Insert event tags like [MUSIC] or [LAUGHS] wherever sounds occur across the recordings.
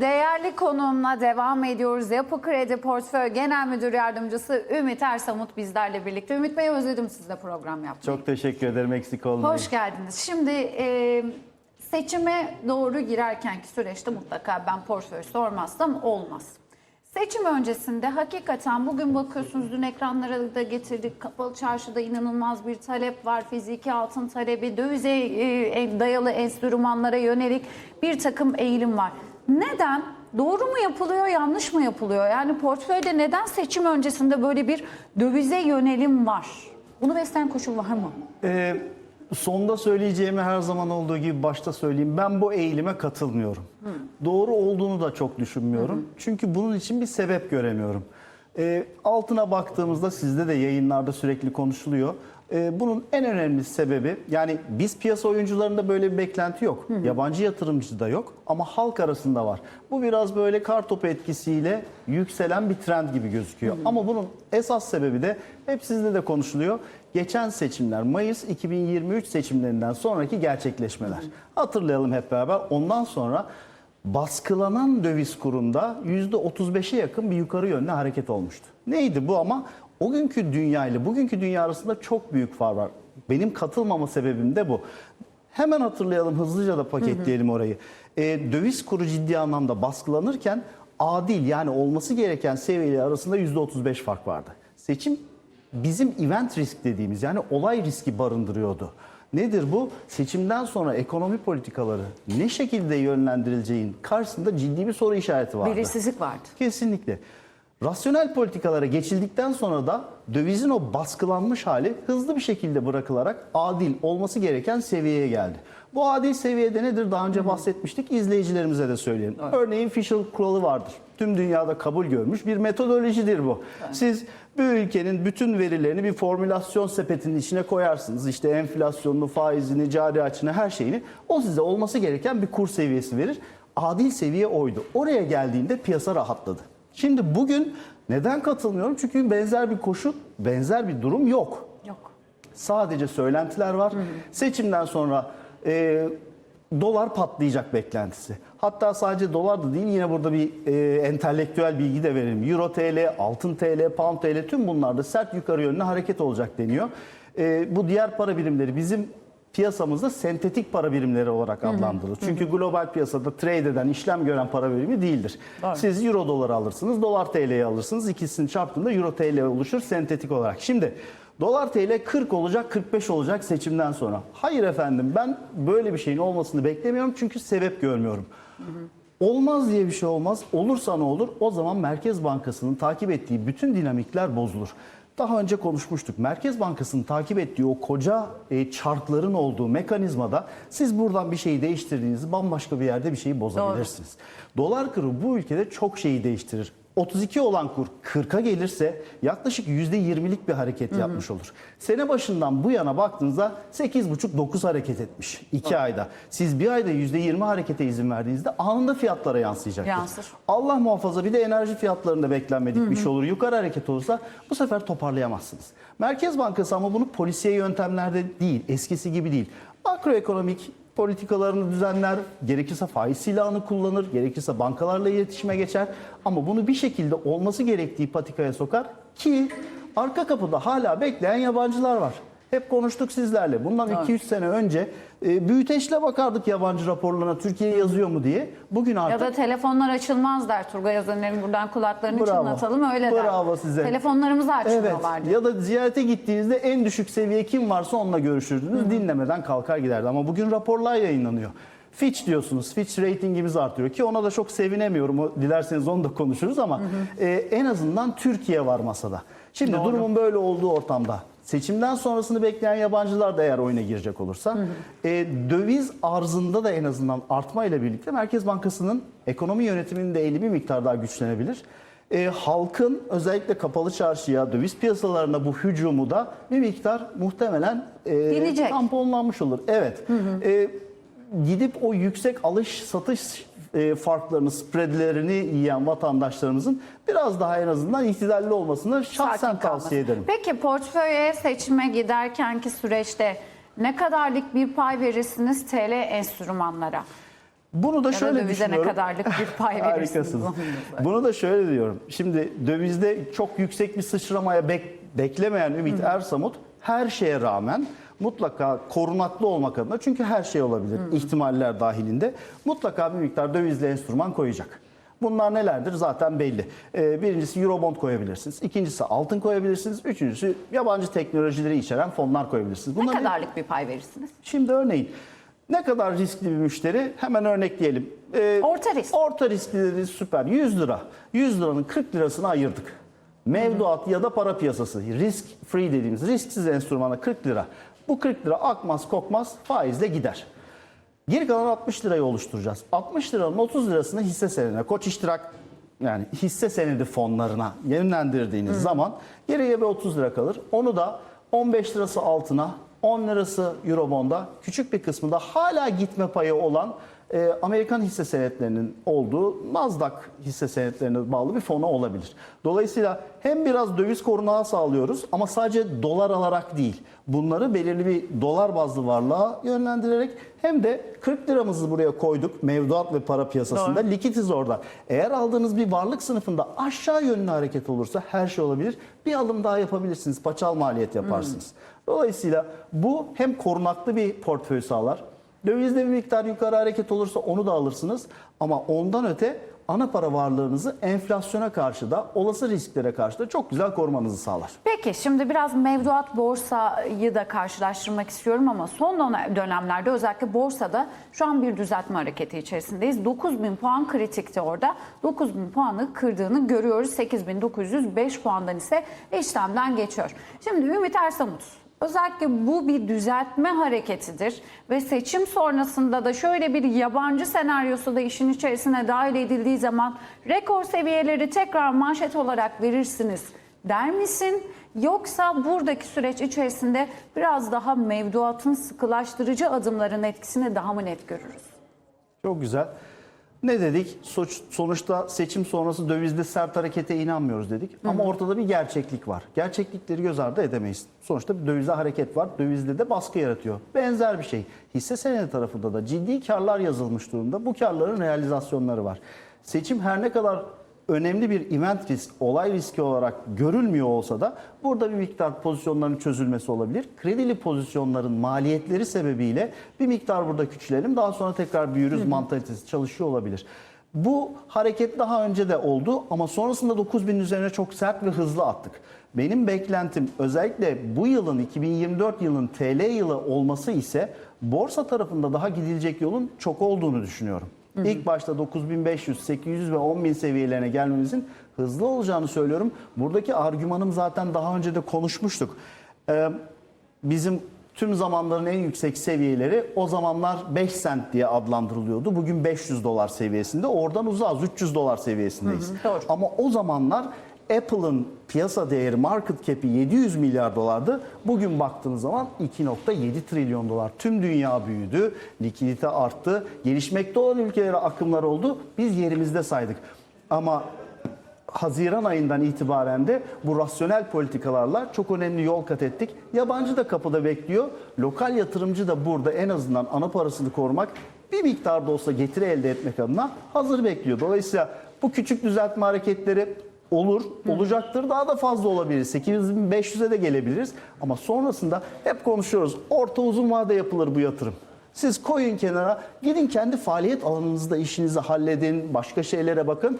değerli konuğumla devam ediyoruz. Yapı Kredi Portföy Genel Müdür Yardımcısı Ümit Ersamut bizlerle birlikte. Ümit Bey özledim sizle program yapmayı. Çok teşekkür ederim eksik olmayın. Hoş geldiniz. Şimdi e, seçime doğru girerkenki süreçte mutlaka ben portföy sormazsam olmaz. Seçim öncesinde hakikaten bugün bakıyorsunuz dün ekranlara da getirdik. Kapalı çarşıda inanılmaz bir talep var. Fiziki altın talebi, dövize e, dayalı enstrümanlara yönelik bir takım eğilim var. Neden? Doğru mu yapılıyor, yanlış mı yapılıyor? Yani portföyde neden seçim öncesinde böyle bir dövize yönelim var? Bunu besleyen koşul var mı? Ee, sonda söyleyeceğimi her zaman olduğu gibi başta söyleyeyim. Ben bu eğilime katılmıyorum. Doğru olduğunu da çok düşünmüyorum. Çünkü bunun için bir sebep göremiyorum. Ee, altına baktığımızda sizde de yayınlarda sürekli konuşuluyor. Ee, bunun en önemli sebebi yani biz piyasa oyuncularında böyle bir beklenti yok. Yabancı yatırımcı da yok ama halk arasında var. Bu biraz böyle kar topu etkisiyle yükselen bir trend gibi gözüküyor. Ama bunun esas sebebi de hep sizde de konuşuluyor. Geçen seçimler Mayıs 2023 seçimlerinden sonraki gerçekleşmeler. Hatırlayalım hep beraber. Ondan sonra baskılanan döviz kurunda %35'e yakın bir yukarı yönlü hareket olmuştu. Neydi bu ama o günkü dünya ile bugünkü dünya arasında çok büyük fark var. Benim katılmama sebebim de bu. Hemen hatırlayalım hızlıca da paketleyelim orayı. Ee, döviz kuru ciddi anlamda baskılanırken adil yani olması gereken seviyeler arasında %35 fark vardı. Seçim bizim event risk dediğimiz yani olay riski barındırıyordu. Nedir bu? Seçimden sonra ekonomi politikaları ne şekilde yönlendirileceğin karşısında ciddi bir soru işareti vardı. Belirsizlik vardı. Kesinlikle. Rasyonel politikalara geçildikten sonra da dövizin o baskılanmış hali hızlı bir şekilde bırakılarak adil olması gereken seviyeye geldi. Bu adil seviyede nedir? Daha önce bahsetmiştik. İzleyicilerimize de söyleyelim. Örneğin Fisher kuralı vardır. Tüm dünyada kabul görmüş bir metodolojidir bu. Siz bir ülkenin bütün verilerini bir formülasyon sepetinin içine koyarsınız. İşte enflasyonunu, faizini, cari açını, her şeyini. O size olması gereken bir kur seviyesi verir. Adil seviye oydu. Oraya geldiğinde piyasa rahatladı. Şimdi bugün neden katılmıyorum? Çünkü benzer bir koşul, benzer bir durum yok. Yok. Sadece söylentiler var. Seçimden sonra e, dolar patlayacak beklentisi. Hatta sadece dolar da değil yine burada bir e, entelektüel bilgi de verelim. Euro TL, altın TL, pound TL tüm bunlarda sert yukarı yönlü hareket olacak deniyor. E, bu diğer para birimleri bizim piyasamızda sentetik para birimleri olarak adlandırılır. Çünkü global piyasada trade eden, işlem gören para birimi değildir. Siz euro doları alırsınız, dolar TL'yi alırsınız. İkisini çarptığında euro TL oluşur sentetik olarak. Şimdi dolar TL 40 olacak, 45 olacak seçimden sonra. Hayır efendim ben böyle bir şeyin olmasını beklemiyorum çünkü sebep görmüyorum. Olmaz diye bir şey olmaz. Olursa ne olur? O zaman Merkez Bankası'nın takip ettiği bütün dinamikler bozulur. Daha önce konuşmuştuk. Merkez Bankası'nın takip ettiği o koca e, çarkların olduğu mekanizmada siz buradan bir şeyi değiştirdiğinizde bambaşka bir yerde bir şeyi bozabilirsiniz. Dolar kuru bu ülkede çok şeyi değiştirir. 32 olan kur 40'a gelirse yaklaşık %20'lik bir hareket yapmış olur. Sene başından bu yana baktığınızda 8,5-9 hareket etmiş 2 ayda. Siz bir ayda %20 harekete izin verdiğinizde anında fiyatlara yansıyacaktır. Yansır. Allah muhafaza bir de enerji fiyatlarında beklenmedik bir şey olur. Yukarı hareket olursa bu sefer toparlayamazsınız. Merkez Bankası ama bunu polisiye yöntemlerde değil, eskisi gibi değil. Makroekonomik politikalarını düzenler, gerekirse faiz silahını kullanır, gerekirse bankalarla iletişime geçer. Ama bunu bir şekilde olması gerektiği patikaya sokar ki arka kapıda hala bekleyen yabancılar var. Hep konuştuk sizlerle. Bundan 2-3 sene önce e, büyüteçle bakardık yabancı raporlarına Türkiye yazıyor mu diye. Bugün artık Ya da telefonlar açılmaz der Turgay Özener'in buradan kulaklarını Bravo. çınlatalım öyle der. Bravo size. Telefonlarımızı Evet. açmıyorlardı. Ya da ziyarete gittiğinizde en düşük seviye kim varsa onunla görüşürdünüz. Dinlemeden kalkar giderdi. Ama bugün raporlar yayınlanıyor. Fitch diyorsunuz. Fitch ratingimiz artıyor ki ona da çok sevinemiyorum. O, dilerseniz onu da konuşuruz ama e, en azından Türkiye var masada. Şimdi Doğru. durumun böyle olduğu ortamda seçimden sonrasını bekleyen yabancılar da eğer oyuna girecek olursa e, döviz arzında da en azından artmayla birlikte Merkez Bankası'nın ekonomi yönetiminin de eli bir miktar daha güçlenebilir. E, halkın özellikle kapalı çarşıya, döviz piyasalarına bu hücumu da bir miktar muhtemelen e, tamponlanmış olur. Evet. E, gidip o yüksek alış satış e, farklarını, spreadlerini yiyen vatandaşlarımızın biraz daha en azından ihtidalli olmasını şahsen Sakin kalması. tavsiye ederim. Peki portföye seçime giderkenki süreçte ne kadarlık bir pay verirsiniz TL enstrümanlara? Bunu da Ya da şöyle dövize ne düşünüyorum. kadarlık bir pay [LAUGHS] verirsiniz? Da- Bunu da şöyle diyorum. Şimdi dövizde çok yüksek bir sıçramaya bek- beklemeyen Ümit Ersamut her şeye rağmen mutlaka korunaklı olmak adına çünkü her şey olabilir ihtimaller dahilinde mutlaka bir miktar dövizli enstrüman koyacak. Bunlar nelerdir zaten belli. Ee, birincisi Eurobond koyabilirsiniz. İkincisi altın koyabilirsiniz. Üçüncüsü yabancı teknolojileri içeren fonlar koyabilirsiniz. Ne Bunların kadarlık bir pay verirsiniz? Şimdi örneğin ne kadar riskli bir müşteri hemen örnekleyelim. Ee, Orta risk. Orta riskli dediğiniz süper 100 lira. 100 liranın 40 lirasını ayırdık. Mevduat ya da para piyasası risk free dediğimiz risksiz enstrümana 40 lira. Bu 40 lira akmaz kokmaz faizle gider. Geri kalan 60 lirayı oluşturacağız. 60 liranın 30 lirasını hisse senedine, koç iştirak yani hisse senedi fonlarına yönlendirdiğiniz zaman geriye bir 30 lira kalır. Onu da 15 lirası altına, 10 lirası Eurobond'a, küçük bir kısmı da hala gitme payı olan e, Amerikan hisse senetlerinin olduğu Nasdaq hisse senetlerine bağlı bir fonu olabilir. Dolayısıyla hem biraz döviz korunağı sağlıyoruz ama sadece dolar alarak değil. Bunları belirli bir dolar bazlı varlığa yönlendirerek hem de 40 liramızı buraya koyduk mevduat ve para piyasasında likitiz orada. Eğer aldığınız bir varlık sınıfında aşağı yönlü hareket olursa her şey olabilir. Bir alım daha yapabilirsiniz. Paçal maliyet yaparsınız. Dolayısıyla bu hem korunaklı bir portföy sağlar. Dövizde bir miktar yukarı hareket olursa onu da alırsınız. Ama ondan öte ana para varlığınızı enflasyona karşı da olası risklere karşı da çok güzel korumanızı sağlar. Peki şimdi biraz mevduat borsayı da karşılaştırmak istiyorum ama son dönem- dönemlerde özellikle borsada şu an bir düzeltme hareketi içerisindeyiz. 9000 puan kritikti orada. 9000 puanı kırdığını görüyoruz. 8905 puandan ise işlemden geçiyor. Şimdi Ümit Ersamut Özellikle bu bir düzeltme hareketidir ve seçim sonrasında da şöyle bir yabancı senaryosu da işin içerisine dahil edildiği zaman rekor seviyeleri tekrar manşet olarak verirsiniz der misin? Yoksa buradaki süreç içerisinde biraz daha mevduatın sıkılaştırıcı adımların etkisini daha mı net görürüz? Çok güzel. Ne dedik? Sonuçta seçim sonrası dövizde sert harekete inanmıyoruz dedik. Ama ortada bir gerçeklik var. Gerçeklikleri göz ardı edemeyiz. Sonuçta bir dövizde hareket var. Dövizde de baskı yaratıyor. Benzer bir şey. Hisse senedi tarafında da ciddi karlar yazılmış durumda. Bu karların realizasyonları var. Seçim her ne kadar önemli bir event risk, olay riski olarak görülmüyor olsa da burada bir miktar pozisyonların çözülmesi olabilir. Kredili pozisyonların maliyetleri sebebiyle bir miktar burada küçülelim daha sonra tekrar büyürüz mantalitesi çalışıyor olabilir. Bu hareket daha önce de oldu ama sonrasında 9000 üzerine çok sert ve hızlı attık. Benim beklentim özellikle bu yılın 2024 yılın TL yılı olması ise borsa tarafında daha gidilecek yolun çok olduğunu düşünüyorum. İlk başta 9500, 800 ve 10000 seviyelerine gelmemizin hızlı olacağını söylüyorum. Buradaki argümanım zaten daha önce de konuşmuştuk. Ee, bizim tüm zamanların en yüksek seviyeleri o zamanlar 5 sent diye adlandırılıyordu. Bugün 500 dolar seviyesinde. Oradan uzağız 300 dolar seviyesindeyiz. doğru. Ama o zamanlar Apple'ın piyasa değeri market cap'i 700 milyar dolardı. Bugün baktığınız zaman 2.7 trilyon dolar. Tüm dünya büyüdü, likidite arttı, gelişmekte olan ülkelere akımlar oldu. Biz yerimizde saydık. Ama Haziran ayından itibaren de bu rasyonel politikalarla çok önemli yol kat ettik. Yabancı da kapıda bekliyor. Lokal yatırımcı da burada en azından ana parasını korumak, bir miktar da olsa getiri elde etmek adına hazır bekliyor. Dolayısıyla bu küçük düzeltme hareketleri olur, olacaktır. Daha da fazla olabilir. 8500'e de gelebiliriz. Ama sonrasında hep konuşuyoruz. Orta uzun vade yapılır bu yatırım. Siz koyun kenara, gidin kendi faaliyet alanınızda işinizi halledin, başka şeylere bakın.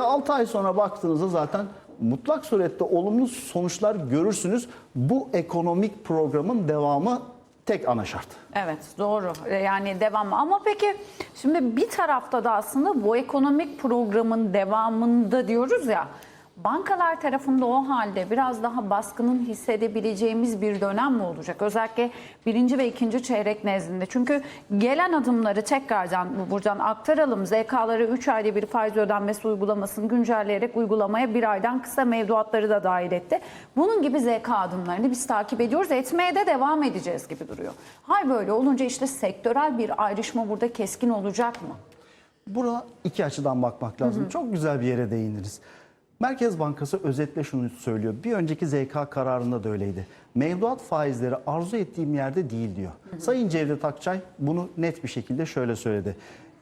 6 ay sonra baktığınızda zaten mutlak surette olumlu sonuçlar görürsünüz. Bu ekonomik programın devamı tek ana şart. Evet doğru yani devam ama peki şimdi bir tarafta da aslında bu ekonomik programın devamında diyoruz ya bankalar tarafında o halde biraz daha baskının hissedebileceğimiz bir dönem mi olacak? Özellikle birinci ve ikinci çeyrek nezdinde. Çünkü gelen adımları tekrardan buradan aktaralım. ZK'ları 3 ayda bir faiz ödenmesi uygulamasını güncelleyerek uygulamaya bir aydan kısa mevduatları da dahil etti. Bunun gibi ZK adımlarını biz takip ediyoruz. Etmeye de devam edeceğiz gibi duruyor. Hal böyle olunca işte sektörel bir ayrışma burada keskin olacak mı? Buna iki açıdan bakmak lazım. Çok güzel bir yere değiniriz. Merkez Bankası özetle şunu söylüyor. Bir önceki ZK kararında da öyleydi. Mevduat faizleri arzu ettiğim yerde değil diyor. Sayın Cevdet Akçay bunu net bir şekilde şöyle söyledi.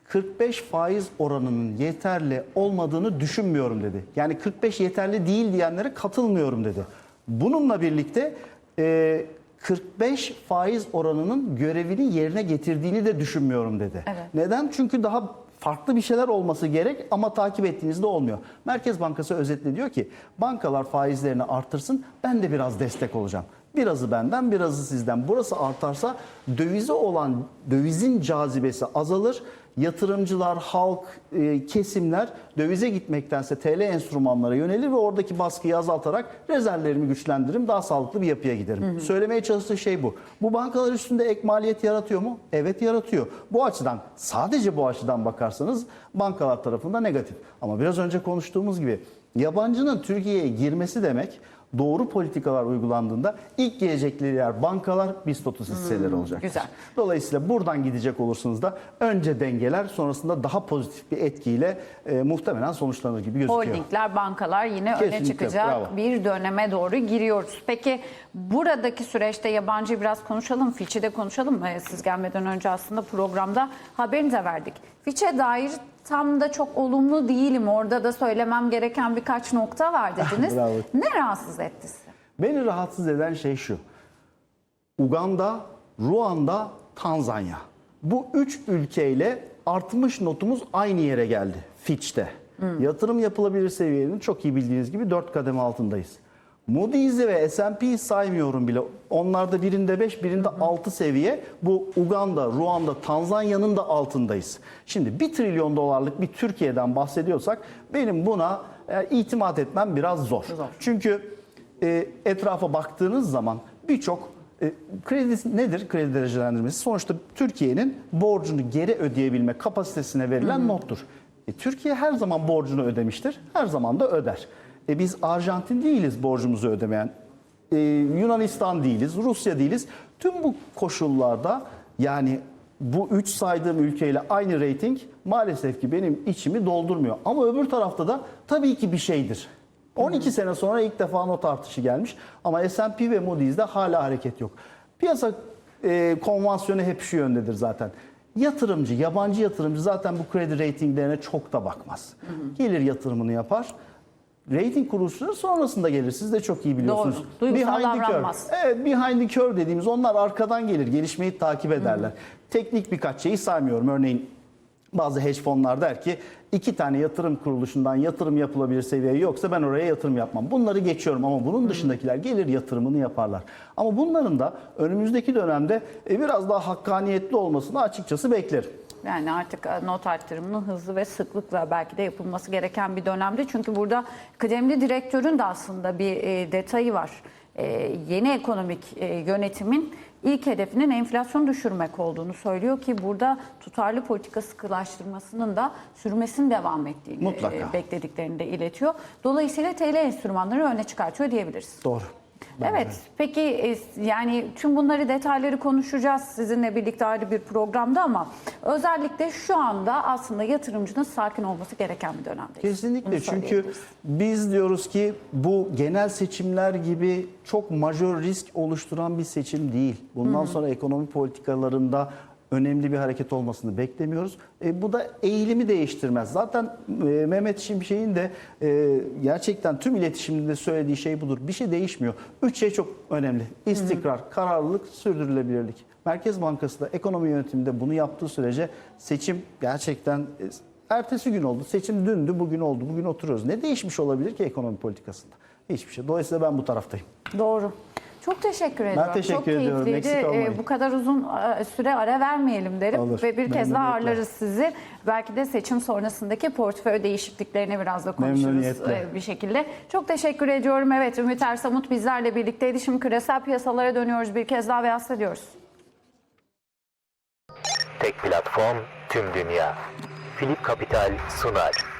45 faiz oranının yeterli olmadığını düşünmüyorum dedi. Yani 45 yeterli değil diyenlere katılmıyorum dedi. Bununla birlikte e, 45 faiz oranının görevini yerine getirdiğini de düşünmüyorum dedi. Evet. Neden? Çünkü daha farklı bir şeyler olması gerek ama takip ettiğinizde olmuyor. Merkez Bankası özetle diyor ki bankalar faizlerini artırsın ben de biraz destek olacağım. Birazı benden birazı sizden. Burası artarsa dövize olan dövizin cazibesi azalır. Yatırımcılar, halk, e, kesimler dövize gitmektense TL enstrümanlara yönelir ve oradaki baskıyı azaltarak rezervlerimi güçlendiririm. Daha sağlıklı bir yapıya giderim. Söylemeye çalıştığı şey bu. Bu bankalar üstünde ek maliyet yaratıyor mu? Evet yaratıyor. Bu açıdan sadece bu açıdan bakarsanız bankalar tarafında negatif. Ama biraz önce konuştuğumuz gibi yabancının Türkiye'ye girmesi demek doğru politikalar uygulandığında ilk gelecekleri yer bankalar, BIST 30 hisseleri olacak. güzel. Dolayısıyla buradan gidecek olursunuz da önce dengeler sonrasında daha pozitif bir etkiyle e, muhtemelen sonuçlanır gibi gözüküyor. Holdingler, bankalar yine öne Kesinlikle, çıkacak bravo. bir döneme doğru giriyoruz. Peki buradaki süreçte yabancı biraz konuşalım, Fitch'i de konuşalım. Ee, Siz gelmeden önce aslında programda haberini de verdik. Fitch'e dair tam da çok olumlu değilim. Orada da söylemem gereken birkaç nokta var [LAUGHS] dediniz. Ne rahatsız etti sizi? Beni rahatsız eden şey şu. Uganda, Ruanda, Tanzanya. Bu üç ülkeyle artmış notumuz aynı yere geldi Fitch'te. Yatırım yapılabilir seviyenin çok iyi bildiğiniz gibi 4 kademe altındayız. Moody's'i ve S&P'yi saymıyorum bile. Onlarda birinde 5, birinde 6 seviye. Bu Uganda, Ruanda, Tanzanya'nın da altındayız. Şimdi 1 trilyon dolarlık bir Türkiye'den bahsediyorsak benim buna e, itimat etmem biraz zor. Zor. Çünkü e, etrafa baktığınız zaman birçok e, kredi nedir kredi derecelendirmesi? Sonuçta Türkiye'nin borcunu geri ödeyebilme kapasitesine verilen nottur. E, Türkiye her zaman borcunu ödemiştir. Her zaman da öder. E, biz Arjantin değiliz borcumuzu ödemeyen. E, Yunanistan değiliz, Rusya değiliz. Tüm bu koşullarda yani bu üç saydığım ülkeyle aynı reyting maalesef ki benim içimi doldurmuyor. Ama öbür tarafta da tabii ki bir şeydir. 12 sene sonra ilk defa not artışı gelmiş ama S&P ve Moody's'de hala hareket yok. Piyasa e, konvansiyonu hep şu yöndedir zaten. Yatırımcı, yabancı yatırımcı zaten bu kredi reytinglerine çok da bakmaz. Gelir yatırımını yapar. Rating kuruluşları sonrasında gelir. Siz de çok iyi biliyorsunuz. Doğru. Duygusal Behind the curve. Evet, behind the curve dediğimiz onlar arkadan gelir. Gelişmeyi takip ederler. Teknik birkaç şeyi saymıyorum. Örneğin bazı hedge fonlar der ki iki tane yatırım kuruluşundan yatırım yapılabilir seviye yoksa ben oraya yatırım yapmam. Bunları geçiyorum ama bunun dışındakiler gelir yatırımını yaparlar. Ama bunların da önümüzdeki dönemde e, biraz daha hakkaniyetli olmasını açıkçası beklerim. Yani artık e, not arttırımının hızlı ve sıklıkla belki de yapılması gereken bir dönemde. Çünkü burada kıdemli direktörün de aslında bir e, detayı var. E, yeni ekonomik yönetimin ilk hedefinin enflasyonu düşürmek olduğunu söylüyor ki burada tutarlı politika sıkılaştırmasının da sürmesinin devam ettiğini Mutlaka. beklediklerini de iletiyor. Dolayısıyla TL enstrümanları öne çıkartıyor diyebiliriz. Doğru. Evet. Peki e, yani tüm bunları detayları konuşacağız sizinle birlikte ayrı bir programda ama özellikle şu anda aslında yatırımcının sakin olması gereken bir dönemdeyiz. Kesinlikle çünkü biz diyoruz ki bu genel seçimler gibi çok majör risk oluşturan bir seçim değil. Bundan sonra ekonomi politikalarında önemli bir hareket olmasını beklemiyoruz. E, bu da eğilimi değiştirmez. Zaten e, Mehmet Şimşek'in de e, gerçekten tüm iletişiminde söylediği şey budur. Bir şey değişmiyor. Üç şey çok önemli. İstikrar, kararlılık, sürdürülebilirlik. Merkez Bankası da ekonomi yönetiminde bunu yaptığı sürece seçim gerçekten e, ertesi gün oldu. Seçim dündü, bugün oldu. Bugün oturuyoruz. Ne değişmiş olabilir ki ekonomi politikasında? Hiçbir şey. Dolayısıyla ben bu taraftayım. Doğru. Çok teşekkür ediyorum. teşekkür Çok ediyorum. keyifliydi. Eksik olmayın. Ee, bu kadar uzun e, süre ara vermeyelim derim. Olur. Ve bir kez daha ağırlarız sizi. Belki de seçim sonrasındaki portföy değişikliklerini biraz da konuşuruz e, bir şekilde. Çok teşekkür ediyorum. Evet Ümit Ersamut bizlerle birlikteydi. Şimdi küresel piyasalara dönüyoruz bir kez daha ve ediyoruz. Tek platform tüm dünya. Philip Capital sunar.